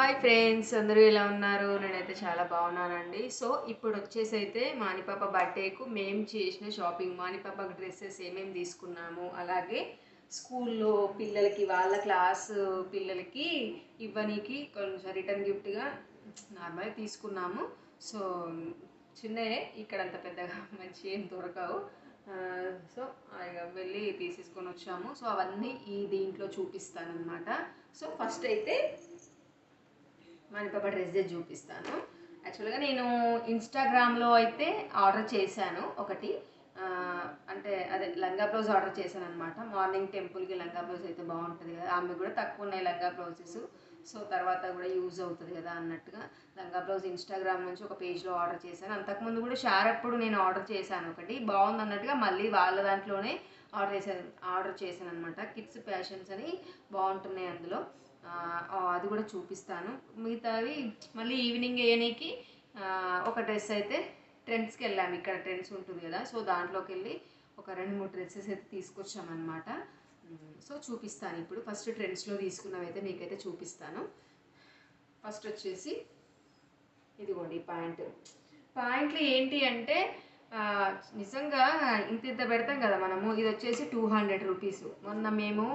Hi friends అందరూ ఎలా ఉన్నారు? నేనైతే చాలా బాగున్నానండి. సో ఇప్పుడు వచ్చేసి అయితే మానిపాప బర్త్డేకు మేము చేసిన షాపింగ్. మానిపాపకు డ్రెస్సెస్ ఏమేమి తీసుకున్నాము? అలాగే స్కూల్లో పిల్లలకి వాళ్ళ క్లాస్ పిల్లలకి ఇవ్వనీకి కొంచెం రిటర్న్ గిఫ్ట్గా నార్మల్గా తీసుకున్నాము. సో చిన్నయే ఇక్కడ అంత పెద్దగా మంచి ఏం దొరకవు. సో వెళ్ళి తీసేసుకొని వచ్చాము. సో అవన్నీ ఈ దీంట్లో చూపిస్తాను అనమాట సో ఫస్ట్ అయితే మణిపాప డ్రెస్ చూపిస్తాను. యాక్చువల్గా నేను ఇన్స్టాగ్రామ్లో అయితే ఆర్డర్ చేశాను ఒకటి. అంటే అదే లంగా బ్లౌజ్ ఆర్డర్ చేశాను అనమాట మార్నింగ్ టెంపుల్కి లంగా బ్లౌజ్ అయితే బాగుంటుంది కదా. ఆమె కూడా తక్కువ ఉన్నాయి లంగా బ్లౌజెస్. సో తర్వాత కూడా యూజ్ అవుతుంది కదా అన్నట్టుగా లంగా బ్లౌజ్ ఇన్స్టాగ్రామ్ నుంచి ఒక పేజ్లో ఆర్డర్ చేశాను. అంతకుముందు కూడా షారప్పుడు నేను ఆర్డర్ చేశాను ఒకటి. బాగుంది అన్నట్టుగా మళ్ళీ వాళ్ళ దాంట్లోనే ఆర్డర్ చేశాను. ఆర్డర్ చేశాను అనమాట కిడ్స్ ఫ్యాషన్స్ అని బాగుంటున్నాయి అందులో. అది కూడా చూపిస్తాను. మిగతావి మళ్ళీ ఈవినింగ్ వేయనీకి ఒక డ్రెస్ అయితే ట్రెండ్స్కి వెళ్ళాము. ఇక్కడ ట్రెండ్స్ ఉంటుంది కదా సో దాంట్లోకి వెళ్ళి ఒక రెండు మూడు డ్రెస్సెస్ అయితే తీసుకొచ్చామన్నమాట. సో చూపిస్తాను ఇప్పుడు. ఫస్ట్ ట్రెండ్స్లో తీసుకున్నవైతే మీకైతే చూపిస్తాను. ఫస్ట్ వచ్చేసి ఇదిగోండి ప్యాంట్. ప్యాంట్లు ఏంటి అంటే నిజంగా ఇంత ఇంత పెడతాం కదా మనము. ఇది వచ్చేసి టూ హండ్రెడ్ రూపీస్. మొన్న మేము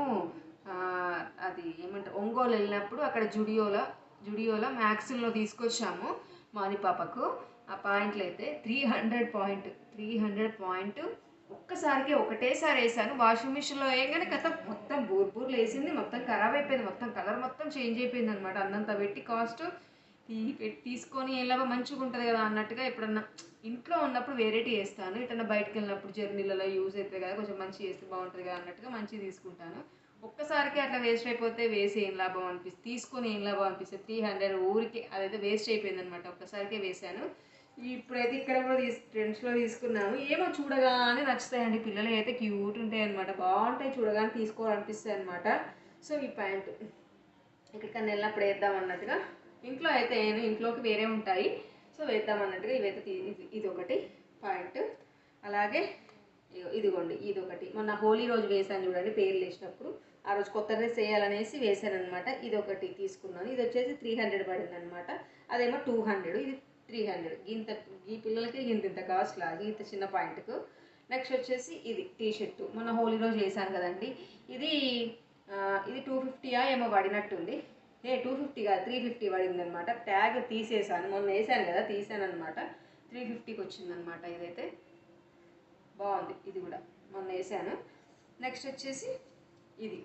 అది ఏమంటారు ఒంగోలు వెళ్ళినప్పుడు అక్కడ జుడియోలో జుడియోలో మ్యాక్సిల్లో తీసుకొచ్చాము మాని పాపకు. ఆ పాయింట్లు అయితే three hundred point three hundred point ఒక్కసారికి ఒకటేసారి వేసాను. వాషింగ్ మిషన్లో వేయగానే కథ మొత్తం బూర్ బూర్లు వేసింది మొత్తం ఖరాబ్ అయిపోయింది మొత్తం కలర్ మొత్తం చేంజ్ అయిపోయింది అనమాట అందంత పెట్టి కాస్ట్ పెట్టి తీసుకొని ఎలాగో మంచిగా ఉంటుంది కదా అన్నట్టుగా ఎప్పుడన్నా ఇంట్లో ఉన్నప్పుడు వెరైటీ వేస్తాను. ఎటన్నా బయటకు వెళ్ళినప్పుడు జర్నీలలో యూజ్ అవుతుంది కదా కొంచెం మంచి వేస్తే బాగుంటుంది కదా అన్నట్టుగా మంచిగా తీసుకుంటాను. ఒక్కసారికి అట్లా వేస్ట్ అయిపోతే వేసి ఏం లాభం అనిపిస్తుంది తీసుకొని ఏం లాభం అనిపిస్తుంది? త్రీ హండ్రెడ్ ఊరికి అదైతే వేస్ట్ అయిపోయింది అనమాట ఒక్కసారికే వేసాను ఇప్పుడైతే ఇక్కడ కూడా తీసు ట్రెండ్స్లో తీసుకున్నాము ఏమో చూడగానే నచ్చుతాయండి. పిల్లలు అయితే క్యూట్ ఉంటాయి అనమాట బాగుంటాయి చూడగానే తీసుకోవాలనిపిస్తాయి అనమాట సో ఈ ప్యాంటు. ఎక్కడికన్నా వెళ్ళినప్పుడు వేద్దాం అన్నట్టుగా. ఇంట్లో అయితే నేను ఇంట్లోకి వేరే ఉంటాయి. సో వేద్దాం అన్నట్టుగా ఇవైతే ఇది- ఒకటి పాయింట్. అలాగే ఇదిగోండి ఇది ఒకటి. మొన్న హోలీ రోజు వేసాను చూడండి పేర్లు వేసినప్పుడు. ఆ రోజు కొత్త డ్రెస్ వేయాలనేసి వేసాను అనమాట ఇది ఒకటి తీసుకున్నాను. ఇది వచ్చేసి త్రీ హండ్రెడ్ పడింది అనమాట అదేమో టూ హండ్రెడ్ ఇది త్రీ హండ్రెడ్. ఇంత ఈ పిల్లలకి ఇంత ఇంత కాస్ట్ లాగా ఇంత చిన్న పాయింట్కు. నెక్స్ట్ వచ్చేసి ఇది టీ షర్ట్ మొన్న హోలీ రోజు వేసాను కదండి. ఇది ఇది టూ ఫిఫ్టీయా ఏమో పడినట్టుంది. ఏ టూ ఫిఫ్టీ కాదు త్రీ ఫిఫ్టీ పడింది అనమాట ట్యాగ్ తీసేసాను. మొన్న వేసాను కదా తీసాను అనమాట త్రీ ఫిఫ్టీకి వచ్చిందనమాట ఇదైతే. బాగుంది ఇది కూడా. మొన్న వేసాను నెక్స్ట్ వచ్చేసి ఇది.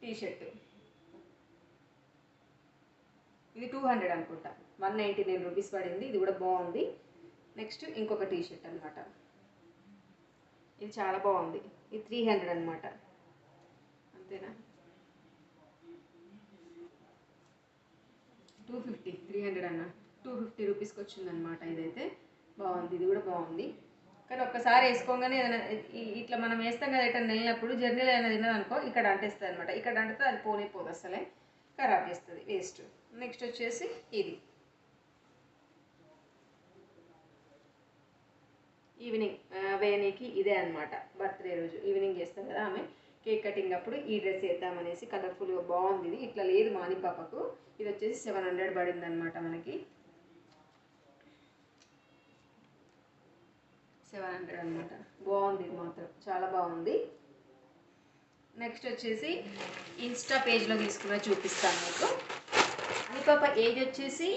టీ షర్ట్ ఇది టూ హండ్రెడ్ అనుకుంటా. వన్ నైంటీ నైన్ రూపీస్ పడింది. ఇది కూడా బాగుంది. నెక్స్ట్ ఇంకొక టీ షర్ట్ అనమాట ఇది చాలా బాగుంది. ఇది త్రీ హండ్రెడ్ అనమాట అంతేనా? టూ ఫిఫ్టీ త్రీ హండ్రెడ్ అన్న. టూ ఫిఫ్టీ రూపీస్కి వచ్చిందనమాట ఇదైతే. బాగుంది. ఇది కూడా బాగుంది. కానీ ఒక్కసారి వేసుకోగానే ఏదైనా ఇట్లా మనం వేస్తాం కదా ఎట్లా వెళ్ళినప్పుడు జర్నీలో ఏదైనా తిన్నదనుకో ఇక్కడ అంటేస్తుంది అనమాట ఇక్కడ అంటితే అది పోనే పోదు అసలే. ఖరాబ్ చేస్తుంది వేస్ట్. నెక్స్ట్ వచ్చేసి ఇది. ఈవినింగ్ వేణికి ఇదే అనమాట బర్త్డే రోజు. ఈవినింగ్ చేస్తాం కదా ఆమె. కేక్ కటింగ్ అప్పుడు ఈ డ్రెస్ వేద్దామనేసి కలర్ఫుల్గా బాగుంది ఇది. ఇట్లా లేదు మాని పాపకు. ఇది వచ్చేసి సెవెన్ హండ్రెడ్ పడింది అనమాట మనకి. సెవెన్ హండ్రెడ్ అనమాట బాగుంది ఇది మాత్రం. చాలా బాగుంది. నెక్స్ట్ వచ్చేసి ఇన్స్టా పేజ్లో తీసుకున్న చూపిస్తాను మీకు. అని పాప ఏజ్ వచ్చేసి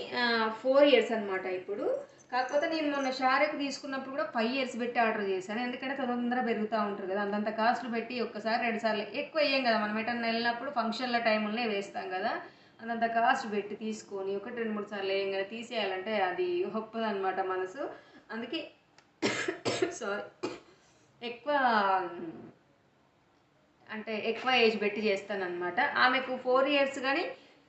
ఫోర్ ఇయర్స్ అనమాట ఇప్పుడు. కాకపోతే నేను మొన్న షారెక్ తీసుకున్నప్పుడు కూడా ఫైవ్ ఇయర్స్ పెట్టి ఆర్డర్ చేశాను. ఎందుకంటే తొందర పెరుగుతూ ఉంటారు కదా. అంతంత కాస్ట్లు పెట్టి ఒక్కసారి రెండు సార్లు ఎక్కువ వేయం కదా. మనం ఎటన్నా వెళ్ళినప్పుడు ఫంక్షన్ల టైంలోనే వేస్తాం కదా. అంతంత కాస్ట్ పెట్టి తీసుకొని ఒకటి రెండు మూడు సార్లు వేయం కదా తీసేయాలంటే అది ఒప్పదనమాట మనసు. అందుకే సారీ ఎక్కువ అంటే ఎక్కువ ఏజ్ పెట్టి చేస్తానన్నమాట. ఆమెకు ఫోర్ ఇయర్స్ కానీ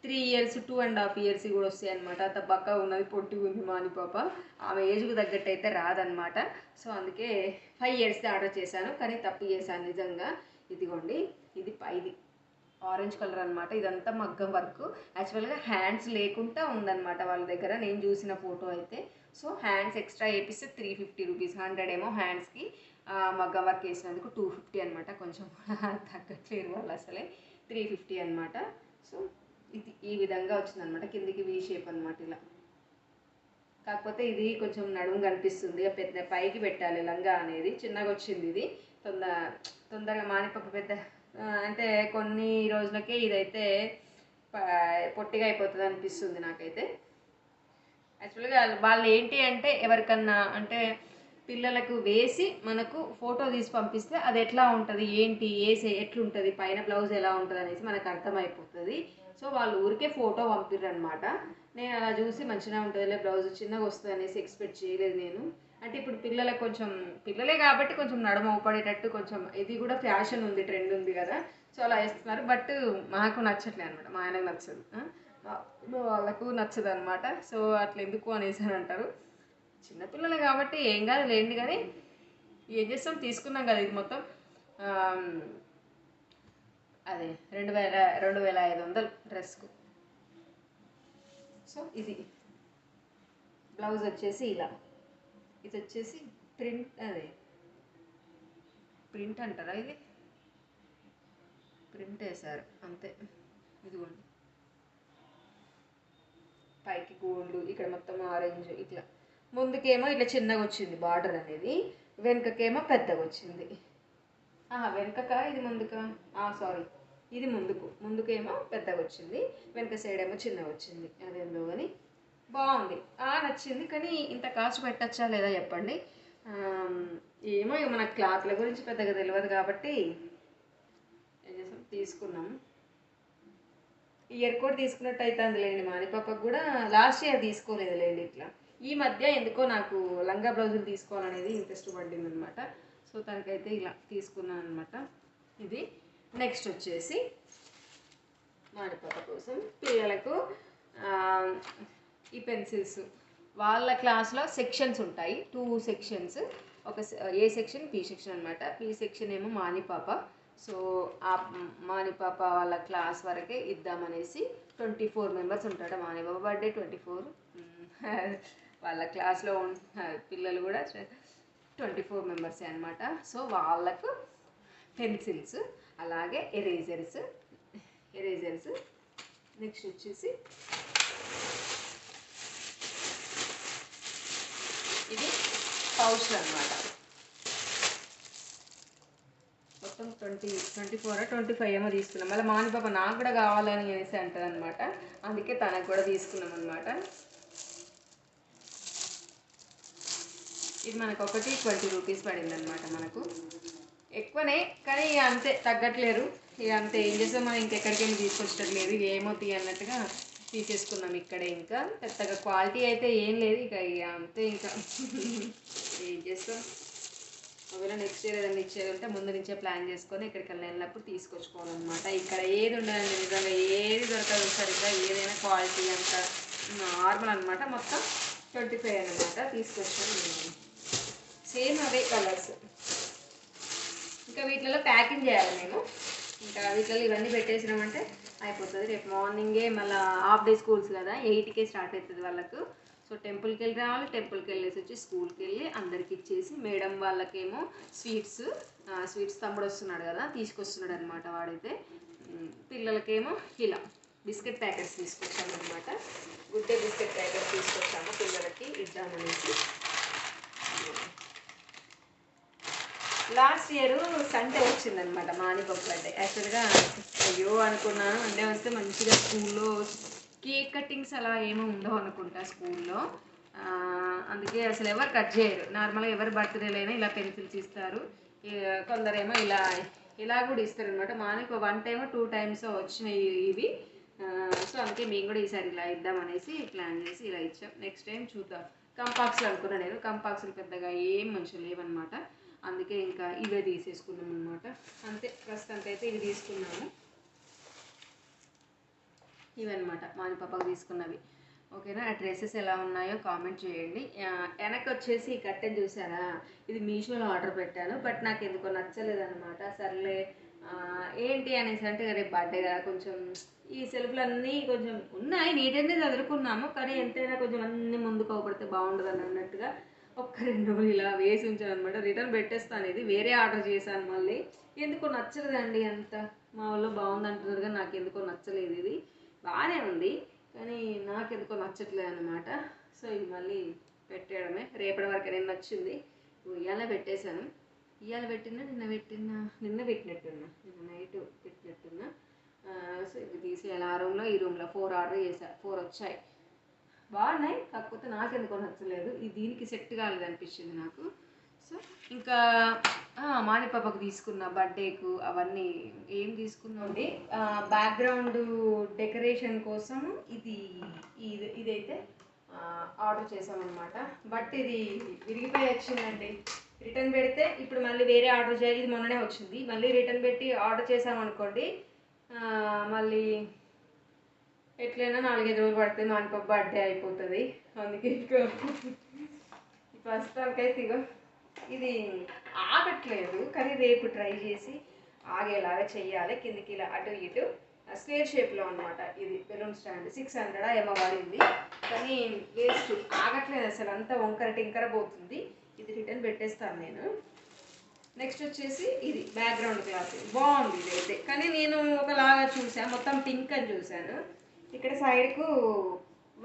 three years two and half years కూడా వస్తాయి అనమాట అంత ఉన్నది పొట్టిగా ఉంది మాని పాప. ఆమె ఏజ్కు తగ్గట్టు అయితే రాదనమాట సో అందుకే ఫైవ్ ఇయర్స్ ఆర్డర్ చేశాను కానీ తప్పు చేశాను నిజంగా. ఇదిగోండి ఇది ఇది ఆరెంజ్ కలర్ అనమాట ఇదంతా మగ్గం వర్క్. యాక్చువల్గా హ్యాండ్స్ లేకుండా ఉందన్నమాట వాళ్ళ దగ్గర. నేను చూసిన ఫోటో అయితే. సో హ్యాండ్స్ ఎక్స్ట్రా వేపిస్తే త్రీ ఫిఫ్టీ రూపీస్ హండ్రెడ్ ఏమో హ్యాండ్స్కి మగ్గం వర్క్ వేసినందుకు టూ ఫిఫ్టీ అనమాట కొంచెం తగ్గట్లేరు వాళ్ళు అసలే. త్రీ ఫిఫ్టీ అనమాట సో ఇది ఈ విధంగా వచ్చిందనమాట కిందికి వీ షేప్ అనమాట ఇలా. కాకపోతే ఇది కొంచెం నడుము కనిపిస్తుంది. పెద్ద పైకి పెట్టాలి లంగా అనేది. చిన్నగా వచ్చింది ఇది. తొందర తొందరగా మానిపప్పు పెద్ద అంటే కొన్ని రోజులకే ఇదైతే పొట్టిగా అయిపోతుంది అనిపిస్తుంది నాకైతే. యాక్చువల్గా వాళ్ళు ఏంటి అంటే ఎవరికన్నా అంటే పిల్లలకు వేసి మనకు ఫోటో తీసి పంపిస్తే అది ఎట్లా ఉంటుంది ఏంటి వేసే ఎట్లుంటుంది పైన బ్లౌజ్ ఎలా ఉంటుంది అనేసి మనకు అర్థమైపోతుంది. సో వాళ్ళు ఊరికే ఫోటో పంపిర్రు అనమాట నేను అలా చూసి మంచిగా ఉంటుందిలే బ్లౌజ్ చిన్నగా వస్తుంది అనేసి ఎక్స్పెక్ట్ చేయలేదు నేను. అంటే ఇప్పుడు పిల్లలకు కొంచెం పిల్లలే కాబట్టి కొంచెం నడుమ ఊపడేటట్టు కొంచెం ఇది కూడా ఫ్యాషన్ ఉంది ట్రెండ్ ఉంది కదా. సో అలా వేస్తున్నారు బట్ మాకు నచ్చట్లేదు అనమాట మా ఆయనకు నచ్చదు. వాళ్ళకు నచ్చదు అనమాట సో అట్లా ఎందుకు అనేసి అని అంటారు. చిన్నపిల్లలు కాబట్టి ఏం కాదు లేండి కానీ ఏం చేస్తాం? తీసుకున్నాం కదా ఇది మొత్తం. అదే రెండు వేల రెండు వేల ఐదు వందలు డ్రెస్కు. సో ఇది. బ్లౌజ్ వచ్చేసి ఇలా. ఇది వచ్చేసి ప్రింట్ అదే ప్రింట్ అంటారా ఇది? ప్రింట్ వేశారు అంతే. ఇదిగోండి. పైకి గోల్డ్ ఇక్కడ మొత్తం ఆరెంజ్ ఇట్లా. ముందుకేమో ఇట్లా చిన్నగా వచ్చింది బార్డర్ అనేది వెనుకకేమో పెద్దగా వచ్చింది. ఆహా వెనుకక ఇది ముందుక? సారీ. ఇది ముందుకు ముందుకేమో పెద్దగా వచ్చింది వెనుక సైడ్ ఏమో చిన్నగా వచ్చింది. అదేందో కానీ బాగుంది. నచ్చింది. కానీ ఇంత కాస్ట్ పెట్టచ్చా లేదా చెప్పండి. ఏమో ఇక మన క్లాత్ల గురించి పెద్దగా తెలియదు కాబట్టి ఏం చేసాం? తీసుకున్నాం. ఇయర్ కూడా తీసుకున్నట్టు అవుతుంది లేండి మానిపాపకు కూడా. లాస్ట్ ఇయర్ తీసుకోలేదు లేండి ఇట్లా. ఈ మధ్య ఎందుకో నాకు లంగా బ్లౌజులు తీసుకోవాలనేది ఇంట్రెస్ట్ పడింది అనమాట సో తనకైతే ఇలా తీసుకున్నాను అనమాట ఇది నెక్స్ట్ వచ్చేసి మాడిపాప కోసం పిల్లలకు ఈ పెన్సిల్స్. వాళ్ళ క్లాస్లో సెక్షన్స్ ఉంటాయి. Two sections. ఒక ఏ సెక్షన్? పి సెక్షన్ అనమాట పి సెక్షన్ ఏమో మానిపాప సో ఆ మానిపాప వాళ్ళ క్లాస్ వరకే ఇద్దామనేసి ట్వంటీ ఫోర్ మెంబర్స్ ఉంటాడు మానిపాప బర్త్డే ట్వంటీ ఫోర్. వాళ్ళ క్లాస్లో ఉన్న పిల్లలు కూడా ట్వంటీ ఫోర్ మెంబర్సే అనమాట సో వాళ్ళకు పెన్సిల్స్ అలాగే ఎరేజర్స్ ఎరేజర్స్. నెక్స్ట్ వచ్చేసి ఇది పౌచ్ అనమాట మొత్తం twenty twenty four twenty five ఏమో తీసుకున్నాం. మళ్ళీ మాని పాప నాకు కూడా కావాలని అనేసి అంటుంది అనమాట అందుకే తనకు కూడా తీసుకున్నాం అనమాట ఇది మనకు ఒకటి ట్వంటీ రూపీస్ పడింది అనమాట మనకు. ఎక్కువనే కానీ ఇక అంతే తగ్గట్లేరు. ఇక అంతే ఏం చేస్తాం మనం ఇంకెక్కడికి వెళ్ళి తీసుకొచ్చట్లేదు ఇక ఏమవుతాయి అన్నట్టుగా తీసేసుకున్నాం ఇక్కడే ఇంకా. పెద్దగా క్వాలిటీ అయితే ఏం లేదు. ఇక ఇక అంతే ఇంకా. ఏం చేస్తాం? ఒకవేళ నెక్స్ట్ ఇయర్ ఏదైనా ఇచ్చేది ఉంటే ముందు నుంచే ప్లాన్ చేసుకొని ఇక్కడికి వెళ్ళినప్పుడు తీసుకొచ్చుకోవాలన్నమాట. ఇక్కడ ఏది ఉండదండి నిజంగా. ఏది దొరకదు సరిగ్గా. ఏదైనా క్వాలిటీ అంత నార్మల్ అనమాట మొత్తం ట్వంటీ ఫైవ్ అనమాట తీసుకొచ్చాను సేమ్ అవే కలర్స్ ఇంకా వీటిలో ప్యాకింగ్ చేయాలి మేము. ఇంకా వీటిలో ఇవన్నీ పెట్టేసినామంటే అయిపోతుంది. రేపు మార్నింగే మళ్ళీ హాఫ్ డే స్కూల్స్ కదా ఎయిట్కే స్టార్ట్ అవుతుంది వాళ్ళకు. సో టెంపుల్కి వెళ్ళి రావాలి టెంపుల్కి వెళ్ళేసి వచ్చి స్కూల్కి వెళ్ళి అందరికి ఇచ్చేసి మేడం వాళ్ళకేమో స్వీట్స్ స్వీట్స్ తమ్ముడు వస్తున్నాడు కదా తీసుకొస్తున్నాడు అనమాట వాడైతే. పిల్లలకేమో ఇలా బిస్కెట్ ప్యాకెట్స్ తీసుకొచ్చాము అనమాట గుడ్ బిస్కెట్ ప్యాకెట్స్ తీసుకొచ్చాము పిల్లలకి ఇద్దామనేసి. లాస్ట్ ఇయర్ సండే వచ్చిందనమాట మానిపప్పు బర్త్డే యాక్చువల్గా అయ్యో అనుకున్నాను అంటే వస్తే మంచిగా స్కూల్లో కేక్ కటింగ్స్ అలా ఏమో ఉండవు అనుకుంటా స్కూల్లో. అందుకే అసలు ఎవరు కట్ చేయరు. నార్మల్గా ఎవరు బర్త్డేలైనా ఇలా పెన్సిల్స్ ఇస్తారు. కొందరేమో ఇలా ఇలా కూడా ఇస్తారు అనమాట మానికి వన్ టైమ్ టూ టైమ్స్ వచ్చినాయి ఇవి. సో అందుకే మేము కూడా ఈసారి ఇలా ఇద్దామనేసి ప్లాన్ చేసి ఇలా ఇచ్చాం. నెక్స్ట్ టైం చూద్దాం. కంపాక్స్లు అనుకున్నా నేను. కంపాక్స్లు పెద్దగా ఏం మంచిగా లేవన్నమాట. అందుకే ఇంకా ఇవే తీసేసుకున్నాం అనమాట అంతే ప్రస్తుతానికి అయితే ఇవి తీసుకున్నాము. ఇవన్నమాట మాని పాపకు తీసుకున్నవి. ఓకేనా? ఆ డ్రెస్సెస్ ఎలా ఉన్నాయో కామెంట్ చేయండి. వెనక వెనక్కి వచ్చేసి ఈ కట్టెన్ చూసారా? ఇది మీషోలో ఆర్డర్ పెట్టాను బట్ నాకు ఎందుకో నచ్చలేదన్నమాట. సర్లే ఏంటి అనేసి అంటే రేపు బర్త్డే కదా కొంచెం ఈ సెల్ఫ్లన్నీ కొంచెం ఉన్నాయి నీట్గానే చదువుకున్నాము కానీ ఎంతైనా కొంచెం అన్నీ ముందుకు అవపడితే బాగుండదు అని అన్నట్టుగా ఒక్క రెండు రోజులు ఇలా వేసి ఉంచాను అనమాట రిటర్న్ పెట్టేస్తాను ఇది వేరే ఆర్డర్ చేశాను మళ్ళీ. ఎందుకో నచ్చలేదండి అంత. మా వాళ్ళు బాగుంది అంటున్నారు కానీ నాకు ఎందుకో నచ్చలేదు ఇది. బాగానే ఉంది కానీ నాకు ఎందుకో నచ్చట్లేదు అనమాట సో ఇది మళ్ళీ పెట్టేయడమే. రేపటి వరకు నేను నచ్చింది. ఇవాళ పెట్టేశాను. ఇవాళ పెట్టినా నిన్న పెట్టినా? నిన్న పెట్టినట్టున్నా. నిన్న నైట్ పెట్టినట్టున్నా. సో ఇది తీసేయాలి. ఆ రూమ్లో ఈ రూమ్లో ఫోర్ ఆర్డర్ చేశాను ఫోర్ వచ్చాయి. బాగున్నాయి. కాకపోతే నాకెందుకు నచ్చలేదు ఇది దీనికి సెట్ కాలేదు అనిపించింది నాకు. సో ఇంకా ఆ, మానిపాపకు తీసుకున్న బర్త్డేకు అవన్నీ ఏం తీసుకున్నాండి బ్యాక్గ్రౌండ్ డెకరేషన్ కోసం ఇది ఇది ఇదైతే ఆర్డర్ చేసామన్నమాట బట్ ఇది విరిగిపోయి వచ్చిందండి రిటర్న్ పెడితే ఇప్పుడు మళ్ళీ వేరే ఆర్డర్ చేయాలి. ఇది మొన్ననే వచ్చింది. మళ్ళీ రిటర్న్ పెట్టి ఆర్డర్ చేసామనుకోండి మళ్ళీ ఎట్లయినా నాలుగైదు రోజులు పడితే మా అనుకో బర్త్డే అయిపోతుంది. అందుకే ఫస్ట్ ప్రస్తుతానికైతే ఇగో ఇది ఆగట్లేదు కానీ రేపు ట్రై చేసి ఆగేలాగా చెయ్యాలి. కిందికి ఇలా అటు ఇటు స్క్వేర్ షేప్లో అనమాట ఇది బెలూన్ స్టాండ్. సిక్స్ హండ్రెడ్ ఏమో పడింది. కానీ వేస్ట్. ఆగట్లేదు అసలు. అంతా వంకర టింకర పోతుంది. ఇది రిటర్న్ పెట్టేస్తాను నేను. నెక్స్ట్ వచ్చేసి ఇది బ్యాక్గ్రౌండ్ క్లాత్. బాగుంది ఇదైతే. కానీ నేను ఒకలాగా చూసాను మొత్తం పింక్ అని చూశాను. ఇక్కడ సైడ్కు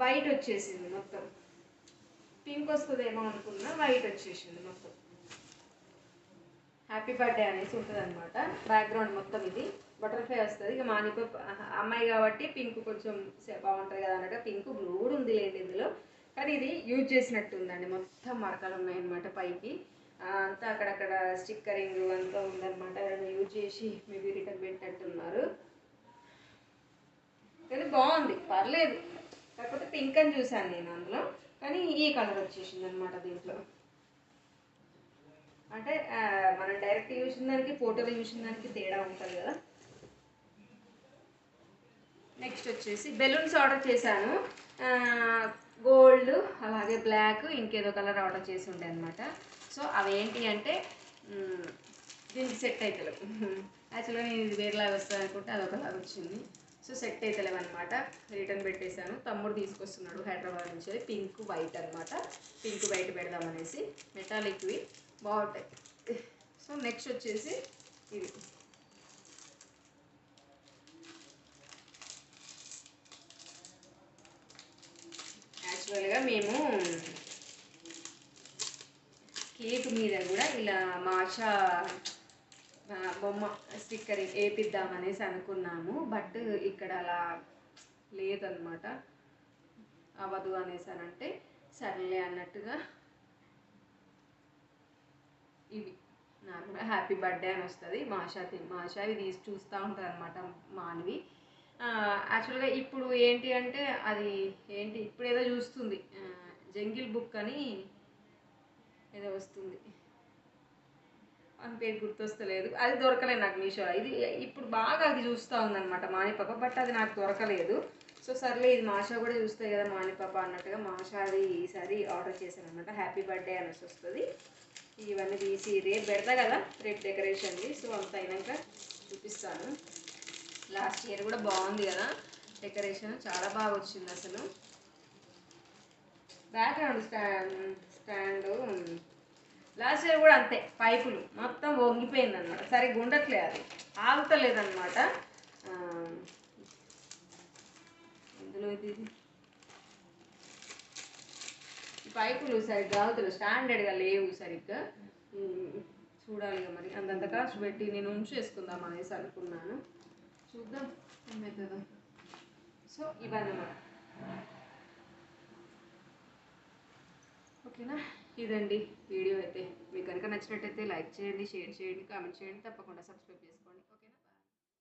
వైట్ వచ్చేసింది మొత్తం. పింక్ వస్తుందేమో అనుకున్నా వైట్ వచ్చేసింది మొత్తం. హ్యాపీ బర్త్డే అనేసి ఉంటుంది అనమాట బ్యాక్గ్రౌండ్ మొత్తం ఇది. బటర్ఫ్లై వస్తుంది. ఇక మానిప అమ్మాయి కాబట్టి పింక్ కొంచెం బాగుంటుంది కదా అనగా పింక్ బ్లూ కూడా ఉంది లేండి ఇందులో. కానీ ఇది యూజ్ చేసినట్టు ఉందండి. మొత్తం మరకలు ఉన్నాయన్నమాట పైకి. అంతా అక్కడక్కడ స్టిక్కరింగ్ అంతా ఉందన్నమాట. ఎవరైనా యూజ్ చేసి మేబీ రిటర్న్ పెట్టినట్టున్నారు. కానీ బాగుంది పర్లేదు. కాకపోతే పింక్ అని చూసాను నేను అందులో. కానీ ఈ కలర్ వచ్చేసింది అనమాట దీంట్లో. అంటే మనం డైరెక్ట్ చూసిన దానికి ఫోటోలు చూసిన దానికి తేడా ఉంటుంది కదా. నెక్స్ట్ వచ్చేసి బెలూన్స్ ఆర్డర్ చేశాను. గోల్డ్ అలాగే బ్లాక్ ఇంకేదో కలర్ ఆర్డర్ చేసి ఉండే అనమాట సో అవి ఏంటి అంటే దీనికి సెట్ అవుతలేవు యాక్చువల్గా నేను ఇది వేరేలాగా వస్తుంది అనుకుంటే అదొకలాగా వచ్చింది. సో సెట్ అవుతలేవు అనమాట రిటర్న్ పెట్టేశాను. తమ్ముడు తీసుకొస్తున్నాడు హైదరాబాద్ నుంచి. పింక్ వైట్ అనమాట పింక్ వైట్ పెడదామనేసి మెటాలిక్వి బాగుంటాయి. సో నెక్స్ట్ వచ్చేసి ఇది. యాక్చువల్గా మేము కేక్ మీద కూడా ఇలా మాషా బొమ్మ స్టిక్కర్ వేపిద్దామనేసి అనుకున్నాము. బట్ ఇక్కడ అలా లేదనమాట అవ్వదు అనేసి అని అంటే సర్లే అన్నట్టుగా ఇవి నార్మల్ హ్యాపీ బర్త్డే అని వస్తుంది. మాషా మాషా ఇవి తీసి చూస్తూ ఉంటుంది అనమాట మానవి యాక్చువల్గా ఇప్పుడు ఏంటి అంటే అది ఏంటి ఇప్పుడు ఏదో చూస్తుంది జంగిల్ బుక్ అని ఏదో వస్తుంది. అని పేరు గుర్తొస్తలేదు. అది దొరకలేదు నాకు మీషోలో ఇది ఇప్పుడు బాగా అది చూస్తూ ఉందన్నమాట మానిపాప బట్ అది నాకు దొరకలేదు. సో సర్లే ఇది మాషా కూడా చూస్తాయి కదా మానిపాప అన్నట్టుగా మాషా అది ఈసారి ఆర్డర్ చేశాను అనమాట హ్యాపీ బర్త్డే అనేసి వస్తుంది. ఇవన్నీ తీసి రేపు పెడతా కదా రేపు డెకరేషన్ది. సో అంత అయినాక చూపిస్తాను. లాస్ట్ ఇయర్ కూడా బాగుంది కదా డెకరేషన్. చాలా బాగా వచ్చింది అసలు. Background stand stand last year కూడా అంతే పైపులు మొత్తం వంగిపోయింది అనమాట సరిగ్గా ఉండట్లేదు అది ఆగుతలేదనమాట ఇందులో ఇది ఈ పైపులు సరిగ్గా ఆగుతలేదు స్టాండర్డ్గా లేవు సరిగ్గా. చూడాలి కదా మరి. అంతంత కాస్ట్ పెట్టి నేను ఉంచేసుకుందాం అనేసి అనుకున్నాను. చూద్దాం ఏమవుతుందో సో ఇవన్నమాట. ఓకేనా? ఇదండి వీడియో అయితే. మీకు కనుక నచ్చినట్టయితే లైక్ చేయండి షేర్ చేయండి కామెంట్ చేయండి. తప్పకుండా సబ్స్క్రైబ్ చేసుకోండి.